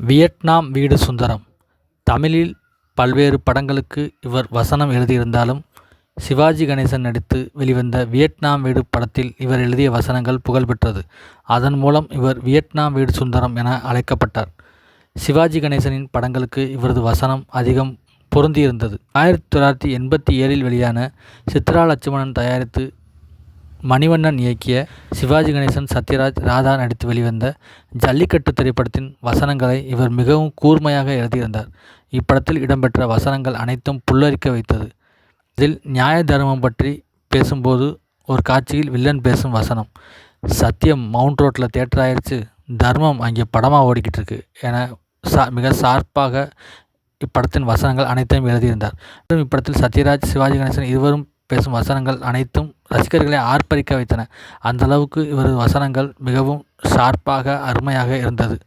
Vietnam வீடு சுந்தரம். தமிழில் பல்வேறு படங்களுக்கு இவர் வசனம் எழுதியிருந்தாலும் சிவாஜி கணேசன் நடித்து வெளிவந்த வியட்நாம் வீடு படத்தில் இவர் எழுதிய வசனங்கள் புகழ்பெற்றது. அதன் மூலம் இவர் வியட்நாம் வீடு சுந்தரம் என அழைக்கப்பட்டார். சிவாஜி கணேசனின் படங்களுக்கு இவரது வசனம் அதிகம் பொருந்தியிருந்தது. ஆயிரத்தி தொள்ளாயிரத்தி எண்பத்தி ஏழில் வெளியான சித்ரா லட்சுமணன் தயாரித்து மணிவண்ணன் இயக்கிய சிவாஜி கணேசன் சத்யராஜ் ராதா நடித்து வெளிவந்த ஜல்லிக்கட்டு திரைப்படத்தின் வசனங்களை இவர் மிகவும் கூர்மையாக எழுதியிருந்தார். இப்படத்தில் இடம்பெற்ற வசனங்கள் அனைத்தும் புல்லரிக்க வைத்தது. இதில் நியாய தர்மம் பற்றி பேசும்போது ஒரு காட்சியில் வில்லன் பேசும் வசனம் சத்தியம் மவுண்ட் ரோட்டில் தேட்டர் ஆயிடுச்சு தர்மம் அங்கே படமாக ஓடிக்கிட்டு இருக்கு என சா மிக சார்பாக இப்படத்தின் வசனங்கள் அனைத்தையும் எழுதியிருந்தார். இப்படத்தில் சத்யராஜ் சிவாஜி கணேசன் இருவரும் பேசும் வசனங்கள் அனைத்தும் ரசிகர்களை ஆர்ப்பரிக்க வைத்தன. அந்த அளவுக்கு இவரது வசனங்கள் மிகவும் ஷார்ப்பாக அருமையாக இருந்தது.